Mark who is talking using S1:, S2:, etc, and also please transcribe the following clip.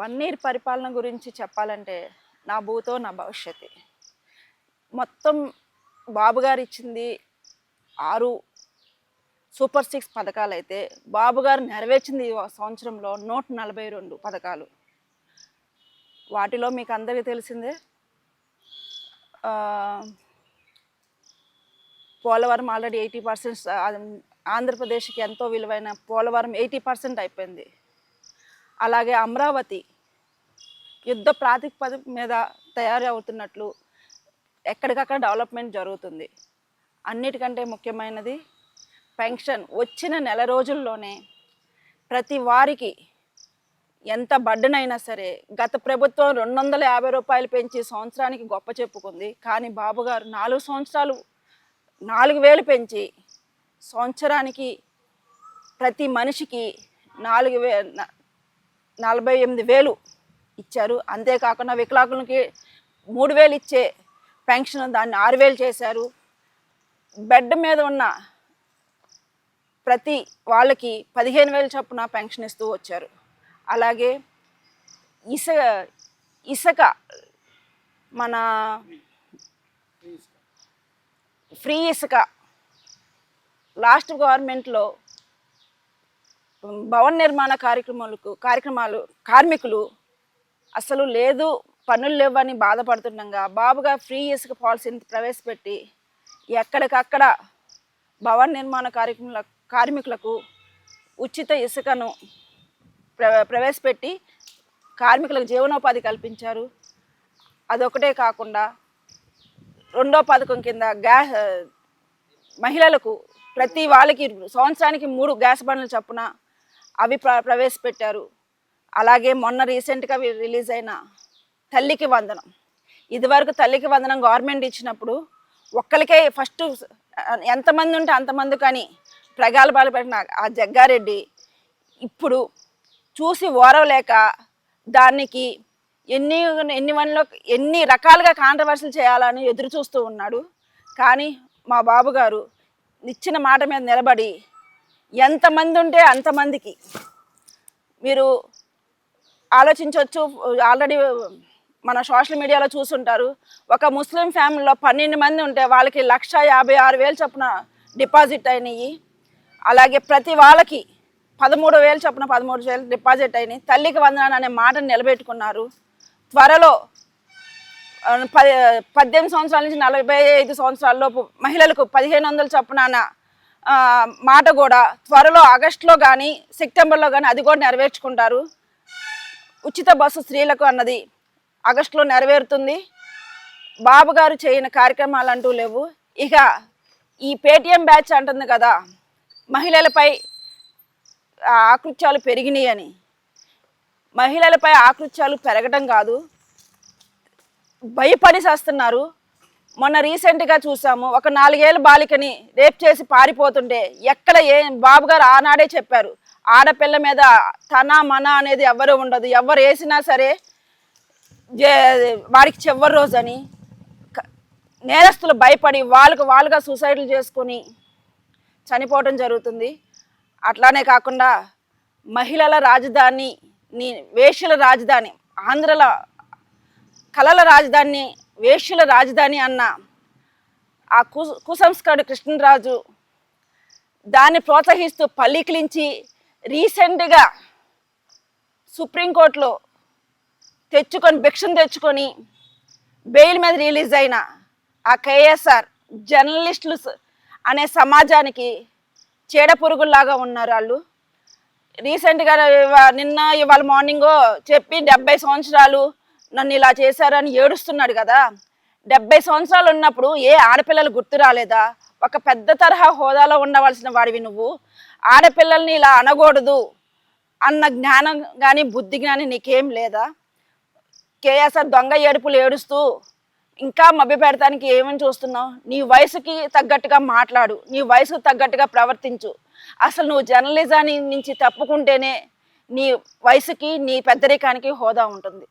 S1: One year పరిపాలన గురించి చెప్పాలంటే నా భూతో నా భవిష్యత్తు మొత్తం బాబుగారు ఇచ్చింది ఆరు సూపర్ సిక్స్ పథకాలు అయితే బాబుగారు నెరవేర్చింది సంవత్సరంలో నూట నలభై రెండు పథకాలు. వాటిలో మీకు అందరికీ తెలిసిందే పోలవరం ఆల్రెడీ ఎయిటీ పర్సెంట్ ఆంధ్రప్రదేశ్కి ఎంతో విలువైన పోలవరం ఎయిటీ పర్సెంట్ అయిపోయింది. అలాగే అమరావతి యుద్ధ ప్రాతిపదిక మీద తయారు అవుతున్నట్లు ఎక్కడికక్కడ డెవలప్మెంట్ జరుగుతుంది. అన్నిటికంటే ముఖ్యమైనది పెన్షన్. వచ్చిన నెల రోజుల్లోనే ప్రతి వారికి ఎంత బడ్డనైనా సరే గత ప్రభుత్వం రెండు వందల యాభై రూపాయలు పెంచి సంవత్సరానికి గొప్ప చెప్పుకుంది. కానీ బాబుగారు నాలుగు సంవత్సరాలు నాలుగు వేలు పెంచి సంవత్సరానికి ప్రతి మనిషికి నాలుగు వే నలభై ఎనిమిది వేలు ఇచ్చారు. అంతేకాకుండా వికలాకులకి మూడు వేలు ఇచ్చే పెన్షన్ దాన్ని ఆరు వేలు చేశారు. బెడ్ మీద ఉన్న ప్రతి వాళ్ళకి పదిహేను వేలు చొప్పున పెన్షన్ ఇస్తూ వచ్చారు. అలాగే ఇసుక ఇసుక మన ఫ్రీ ఇసుక లాస్ట్ గవర్నమెంట్లో భవన నిర్మాణ కార్యక్రమాలకు కార్యక్రమాలు కార్మికులు అసలు లేదు పనులు లేవని బాధపడుతుండగా బాబుగా ఫ్రీ ఇసుక పాలసీని ప్రవేశపెట్టి ఎక్కడికక్కడ భవన నిర్మాణ కార్యక్రమాల కార్మికులకు ఉచిత ఇసుకను ప్ర ప్రవేశపెట్టి కార్మికులకు జీవనోపాధి కల్పించారు. అదొకటే కాకుండా రెండో పథకం కింద గ్యాస్ మహిళలకు ప్రతి వాళ్ళకి సంవత్సరానికి మూడు గ్యాస్ బండ్లు చప్పున అవి ప్ర ప్రవేశపెట్టారు. అలాగే మొన్న రీసెంట్గా రిలీజ్ అయిన తల్లికి వందనం. ఇదివరకు తల్లికి వందనం గవర్నమెంట్ ఇచ్చినప్పుడు ఒక్కరికే ఫస్ట్ ఎంతమంది ఉంటే అంతమంది కానీ ప్రగాల్భాలు పెట్టిన ఆ జగ్గారెడ్డి ఇప్పుడు చూసి ఓరవలేక దానికి ఎన్ని ఎన్ని వన్లో ఎన్ని రకాలుగా కాంట్రవర్సీలు చేయాలని ఎదురు చూస్తూ ఉన్నాడు. కానీ మా బాబుగారు నిచ్చిన ఇచ్చిన మాట మీద నిలబడి ఎంతమంది ఉంటే అంతమందికి. మీరు ఆలోచించవచ్చు ఆల్రెడీ మన సోషల్ మీడియాలో చూసుంటారు. ఒక ముస్లిం ఫ్యామిలీలో పన్నెండు మంది ఉంటే వాళ్ళకి లక్ష యాభై ఆరు వేలు చొప్పున డిపాజిట్ అయినాయి. అలాగే ప్రతి వాళ్ళకి పదమూడు వేలు చొప్పున పదమూడు వేలు డిపాజిట్ అయినాయి. తల్లికి వందనాన్ని అనే మాటను నిలబెట్టుకున్నారు. త్వరలో పది పద్దెనిమిది సంవత్సరాల నుంచి నలభై ఐదు సంవత్సరాలలోపు మహిళలకు పదిహేను వందలు చొప్పున మాట కూడా త్వరలో ఆగస్టులో కానీ సెప్టెంబర్లో కానీ అది కూడా నెరవేర్చుకుంటారు. ఉచిత బస్సు స్త్రీలకు అన్నది ఆగస్టులో నెరవేరుతుంది. బాబు గారు చేయని కార్యక్రమాలు అంటూ లేవు. ఇక ఈ పేటిఎం బ్యాచ్ అంటుంది కదా మహిళలపై ఆకృత్యాలు పెరిగినాయి అని. మహిళలపై ఆకృత్యాలు పెరగటం కాదు. భయపడి చేస్తున్నారు. మొన్న రీసెంట్గా చూసాము ఒక నాలుగేళ్ళ బాలికని రేప్ చేసి పారిపోతుంటే ఎక్కడ ఏ బాబు గారు ఆనాడే చెప్పారు ఆడపిల్ల మీద తన మన అనేది ఎవరు ఉండదు ఎవరు వేసినా సరే వారికి చివరి రోజు అని నేరస్తులు భయపడి వాళ్ళకు వాళ్ళుగా సూసైడ్లు చేసుకొని చనిపోవడం జరుగుతుంది. అట్లానే కాకుండా మహిళల రాజధాని నీ వేష్యల రాజధాని ఆంధ్రల కళల రాజధాని వేష్యుల రాజధాని అన్న ఆ కు కుసంస్కారుడు కృష్ణరాజు దాన్ని ప్రోత్సహిస్తూ పల్లికిలించి రీసెంట్గా సుప్రీంకోర్టులో తెచ్చుకొని భిక్షను తెచ్చుకొని బెయిల్ మీద రిలీజ్ అయిన ఆ కేఎస్ఆర్ జర్నలిస్టులు అనే సమాజానికి చీడపురుగుల్లాగా ఉన్నారు వాళ్ళు. రీసెంట్గా నిన్న ఇవాళ మార్నింగ్ చెప్పి డెబ్బై సంవత్సరాలు నన్ను ఇలా చేశారని ఏడుస్తున్నాడు కదా. డెబ్బై సంవత్సరాలు ఉన్నప్పుడు ఏ ఆడపిల్లలు గుర్తు రాలేదా? ఒక పెద్ద తరహా హోదాలో ఉండవలసిన వాడివి నువ్వు. ఆడపిల్లల్ని ఇలా అనకూడదు అన్న జ్ఞానం కానీ బుద్ధి కానీ నీకేం లేదా? కేఎస్ఆర్ దొంగ ఏడుపులు ఏడుస్తూ ఇంకా మభ్య పెడతానికి ఏమని చూస్తున్నావు? నీ వయసుకి తగ్గట్టుగా మాట్లాడు. నీ వయసుకు తగ్గట్టుగా ప్రవర్తించు. అసలు నువ్వు జర్నలిజాన్ని నుంచి తప్పుకుంటేనే నీ వయసుకి నీ పెద్దరికానికి హోదా ఉంటుంది.